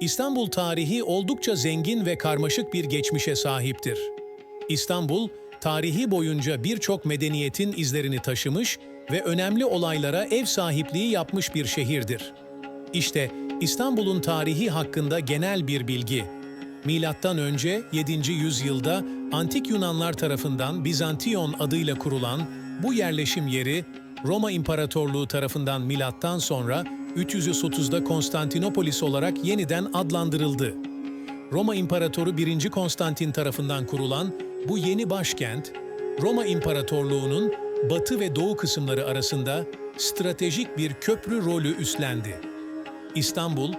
İstanbul tarihi oldukça zengin ve karmaşık bir geçmişe sahiptir. İstanbul, tarihi boyunca birçok medeniyetin izlerini taşımış ve önemli olaylara ev sahipliği yapmış bir şehirdir. İşte İstanbul'un tarihi hakkında genel bir bilgi. Milattan önce 7. yüzyılda antik Yunanlar tarafından Bizantiyon adıyla kurulan bu yerleşim yeri Roma İmparatorluğu tarafından milattan sonra 330'da Konstantinopolis olarak yeniden adlandırıldı. Roma İmparatoru 1. Konstantin tarafından kurulan bu yeni başkent, Roma İmparatorluğu'nun batı ve doğu kısımları arasında stratejik bir köprü rolü üstlendi. İstanbul,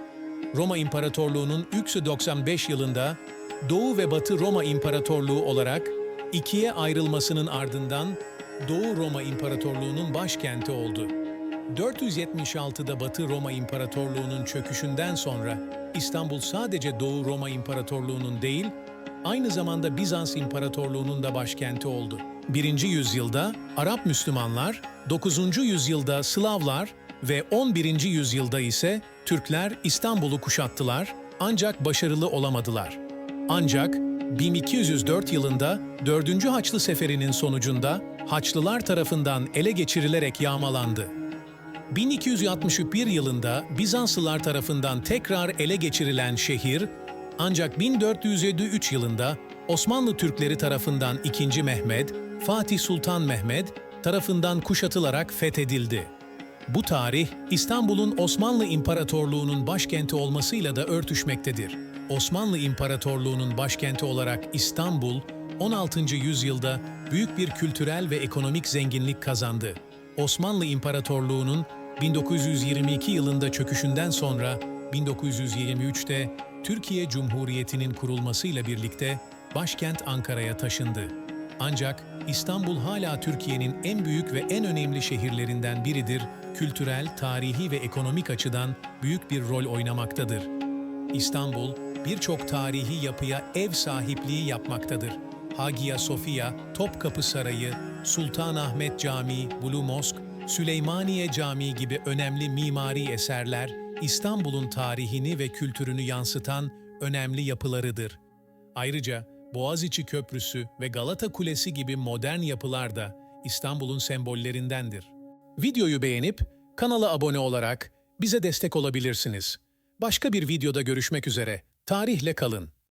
Roma İmparatorluğu'nun 395 yılında Doğu ve Batı Roma İmparatorluğu olarak ikiye ayrılmasının ardından Doğu Roma İmparatorluğu'nun başkenti oldu. 476'da Batı Roma İmparatorluğu'nun çöküşünden sonra İstanbul sadece Doğu Roma İmparatorluğu'nun değil, aynı zamanda Bizans İmparatorluğu'nun da başkenti oldu. 1. yüzyılda Arap Müslümanlar, 9. yüzyılda Slavlar ve 11. yüzyılda ise Türkler İstanbul'u kuşattılar ancak başarılı olamadılar. Ancak 1204 yılında 4. Haçlı Seferi'nin sonucunda Haçlılar tarafından ele geçirilerek yağmalandı. 1261 yılında Bizanslılar tarafından tekrar ele geçirilen şehir, ancak 1453 yılında Osmanlı Türkleri tarafından 2. Mehmet, Fatih Sultan Mehmet tarafından kuşatılarak fethedildi. Bu tarih, İstanbul'un Osmanlı İmparatorluğu'nun başkenti olmasıyla da örtüşmektedir. Osmanlı İmparatorluğu'nun başkenti olarak İstanbul, 16. yüzyılda büyük bir kültürel ve ekonomik zenginlik kazandı. Osmanlı İmparatorluğu'nun 1922 yılında çöküşünden sonra 1923'te Türkiye Cumhuriyeti'nin kurulmasıyla birlikte başkent Ankara'ya taşındı. Ancak İstanbul hala Türkiye'nin en büyük ve en önemli şehirlerinden biridir, kültürel, tarihi ve ekonomik açıdan büyük bir rol oynamaktadır. İstanbul, birçok tarihi yapıya ev sahipliği yapmaktadır. Hagia Sophia, Topkapı Sarayı, Sultanahmet Camii, Blue Mosque, Süleymaniye Camii gibi önemli mimari eserler, İstanbul'un tarihini ve kültürünü yansıtan önemli yapılarıdır. Ayrıca Boğaziçi Köprüsü ve Galata Kulesi gibi modern yapılar da İstanbul'un sembollerindendir. Videoyu beğenip kanala abone olarak bize destek olabilirsiniz. Başka bir videoda görüşmek üzere. Tarihle kalın.